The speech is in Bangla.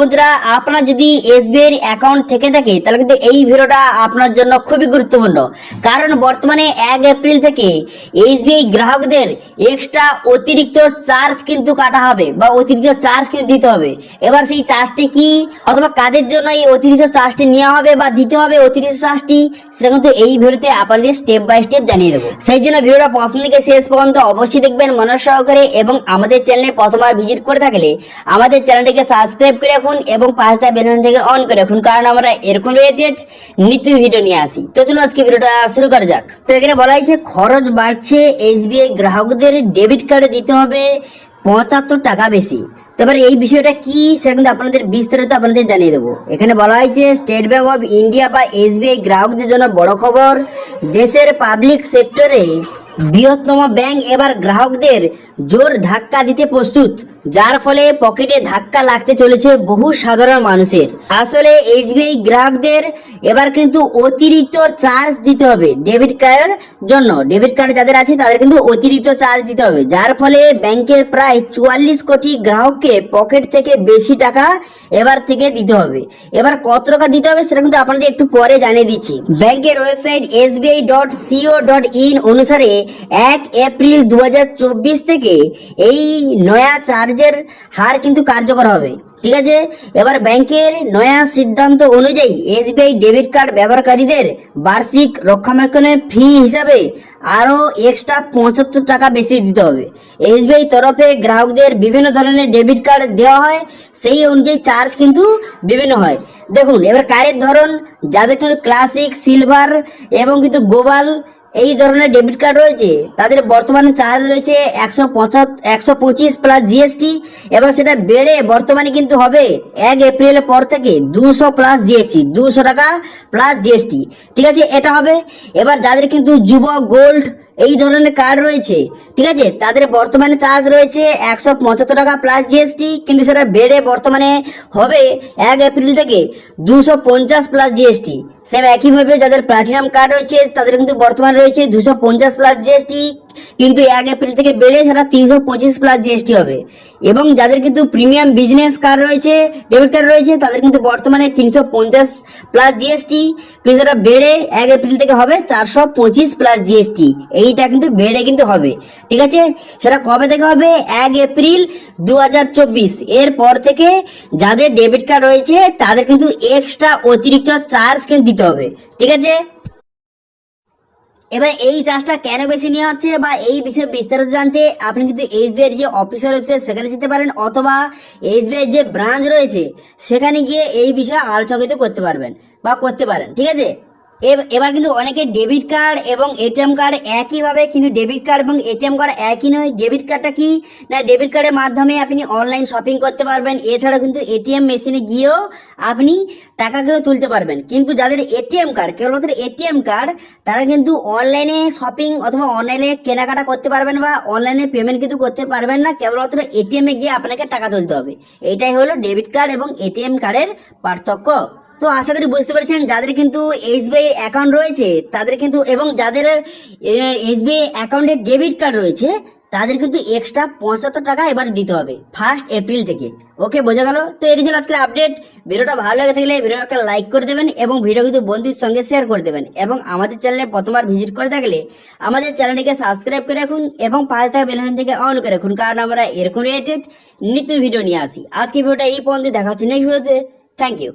বন্ধুরা, আপনার যদি এসবিআই অ্যাকাউন্ট থেকে থাকে, তাহলে কিন্তু এই ভিডিওটা আপনার জন্য খুবই গুরুত্বপূর্ণ। কারণ বর্তমানে এক এপ্রিল থেকে এসবিআই গ্রাহকদের এক্সট্রা অতিরিক্ত চার্জ কিন্তু কাটা হবে বা অতিরিক্ত চার্জ কিন্তু দিতে হবে। এবার সেই চার্জটি কি? অথবা কাদের জন্য এই অতিরিক্ত চার্জটি নেওয়া হবে বা দিতে হবে অতিরিক্ত চার্জটি সেটা কিন্তু এই ভিডিওতে আপনাদের স্টেপ বাই স্টেপ জানিয়ে দেবো। সেই জন্য ভিডিওটা প্রথম থেকে শেষ পর্যন্ত অবশ্যই দেখবেন মনে সহকারে এবং আমাদের চ্যানেলে প্রথমবার ভিজিট করে থাকলে আমাদের চ্যানেলটিকে সাবস্ক্রাইব করে রাখুন এবং পাশে বেলনটিকে অন করে রাখুন, কারণ আমরা এরকম রিলেটেড নিত্য ভিডিও নিয়ে আসি। তো চলুন আজকে ভিডিওটা শুরু করা যাক। তো এখানে বলা হয়েছে, খরচ বাড়ছে এসবিআই গ্রাহকদের ডেবিট কার্ডে দিতে হবে পঁচাত্তর টাকা বেশি। তো এবার এই বিষয়টা কি, সেটা কিন্তু আপনাদের বিস্তারিত আপনাদের জানিয়ে দেবো। এখানে বলা হয়েছে স্টেট ব্যাঙ্ক অফ ইন্ডিয়া বা এসবিআই গ্রাহকদের জন্য বড় খবর, দেশের পাবলিক সেক্টরে বৃহত্তম ব্যাংক এবার গ্রাহকদের জোর ধাক্কা দিতে প্রস্তুত, যার ফলে পকেটে ধাক্কা লাগতে চলেছে বহু সাধারণ মানুষের। আসলে এসবিআই গ্রাহকদের এবার কিন্তু অতিরিক্ত চার্জ দিতে হবে ডেবিট কার্ডের জন্য। ডেবিট কার্ড যাদের আছে, তাদের কিন্তু অতিরিক্ত চার্জ দিতে হবে, যার ফলে ব্যাংকের প্রায় চুয়াল্লিশ কোটি গ্রাহককে পকেট থেকে বেশি টাকা এবার থেকে দিতে হবে। এবার কত টাকা দিতে হবে সেটা কিন্তু আপনাদের একটু পরে জানিয়ে দিচ্ছি। ব্যাংকের website SBI dot CO dot in অনুসারে এক এপ্রিল দু হাজার চব্বিশ থেকে এই নয়া চার্জের হার কিন্তু কার্যকর হবে, ঠিক আছে? এবার ব্যাংকের নয়া সিদ্ধান্ত অনুযায়ী এসবিআই ডেবিট কার্ড ব্যবহারকারীদের বার্ষিক রক্ষণাবেক্ষণের ফি হিসাবে আরও এক্সট্রা পঁচাত্তর টাকা বেশি দিতে হবে। এসবিআই তরফে গ্রাহকদের বিভিন্ন ধরনের ডেবিট কার্ড দেওয়া হয়, সেই অনুযায়ী চার্জ কিন্তু বিভিন্ন হয়। দেখুন, এবার কার্ডের ধরন, যাদের কিন্তু ক্লাসিক, সিলভার এবং কিন্তু গোবাল এই ধরনের ডেবিট কার্ড রয়েছে, তাদের বর্তমানে চার্জ রয়েছে একশো পঁচাত্তর একশো পঁচিশ প্লাস জিএসটি এবং সেটা বেড়ে বর্তমানে কিন্তু হবে এক এপ্রিলের পর থেকে দুশো প্লাস জিএসটি দুশো টাকা প্লাস জিএসটি ঠিক আছে, এটা হবে। এবার যাদের কিন্তু যুব গোল্ড এই ধরনের কার্ড রয়েছে, ঠিক আছে? তাদের বর্তমানে চার্জ রয়েছে একশো পঁচাত্তর টাকা প্লাস জিএসটি কিন্তু সেটা বেড়ে বর্তমানে হবে এক এপ্রিল থেকে দুশো পঞ্চাশ প্লাস জিএসটি সেম একইভাবে যাদের প্লাটিনাম কার্ড রয়েছে, তাদের কিন্তু বর্তমানে রয়েছে দুশো পঞ্চাশ প্লাস জিএসটি কিন্তু এক এপ্রিল থেকে বেড়ে সেটা তিনশো পঁচিশ প্লাস জিএসটি হবে। এবং যাদের কিন্তু প্রিমিয়াম বিজনেস কার্ড রয়েছে ডেবিট কার্ড রয়েছে, তাদের কিন্তু বর্তমানে তিনশো পঞ্চাশ প্লাস জিএসটি কিন্তু সেটা বেড়ে এক এপ্রিল থেকে হবে চারশো পঁচিশ প্লাস জিএসটি এইটা কিন্তু বেড়ে কিন্তু হবে। ঠিক আছে? সেটা কবে থেকে হবে? এক এপ্রিল দু হাজার চব্বিশ। এর পর থেকে যাদের ডেবিট কার্ড রয়েছে, তাদের কিন্তু এক্সট্রা অতিরিক্ত চার্জ কিন্তু দিতে হবে। ঠিক আছে? এবার এই চার্জটা কেন বেশি নেওয়া হচ্ছে বা এই বিষয়ে বিস্তারিত জানতে আপনি কিন্তু এসবিআই যে অফিসার ওয়েবসাইট, সেখানে যেতে পারেন অথবা এসবিআই যে ব্রাঞ্চ রয়েছে, সেখানে গিয়ে এই বিষয়ে আলোচনা করতে পারবেন বা করতে পারেন, ঠিক আছে? এবার কিন্তু অনেকে ডেবিট কার্ড এবং এটিএম কার্ড একইভাবে কিন্তু ডেবিট কার্ড এবং এটিএম কার্ড একই নয়। ডেবিট কার্ডটা কি? না, ডেবিট কার্ডের মাধ্যমে আপনি অনলাইন শপিং করতে পারবেন। এছাড়া কিন্তু এটিএম মেশিনে গিয়েও আপনি টাকা কিন্তু তুলতে পারবেন। কিন্তু যাদের এটিএম কার্ড, কেবলমাত্র এটিএম কার্ড, তারা কিন্তু অনলাইনে শপিং অথবা অনলাইনে কেনাকাটা করতে পারবেন বা অনলাইনে পেমেন্ট কিন্তু করতে পারবেন না। কেবলমাত্র এটিএমে গিয়ে আপনাকে টাকা তুলতে হবে। এটাই হলো ডেবিট কার্ড এবং এটিএম কার্ডের পার্থক্য। তো আশা করি বুঝতে পেরেছেন, যাদের কিন্তু এসবিআই অ্যাকাউন্ট রয়েছে, তাদের কিন্তু এবং যাদের এসবিআই অ্যাকাউন্টে ডেবিট কার্ড রয়েছে, তাদের কিন্তু এক্সট্রা পঁচাত্তর টাকা এবার দিতে হবে ফার্স্ট এপ্রিল থেকে। ওকে বোঝা গেল? তো এটি ছিল আজকের আপডেট ভিডিওটা ভালো লেগে থাকলে ভিডিওটাকে লাইক করে দেবেন এবং ভিডিও কিন্তু বন্ধুর সঙ্গে শেয়ার করে দেবেন। এবং আমাদের চ্যানেলে প্রথমবার ভিজিট করে থাকলে আমাদের চ্যানেলটিকে সাবস্ক্রাইব করে রাখুন এবং পাশে থাকা বেলন থেকে অন করে রাখুন, কারণ আমরা এরকম রিলেটেড নিত্য ভিডিও নিয়ে আসি। আজকে ভিডিওটা এই পর্যন্ত দেখা হচ্ছে নেক্সট ভিডিওতে থ্যাংক ইউ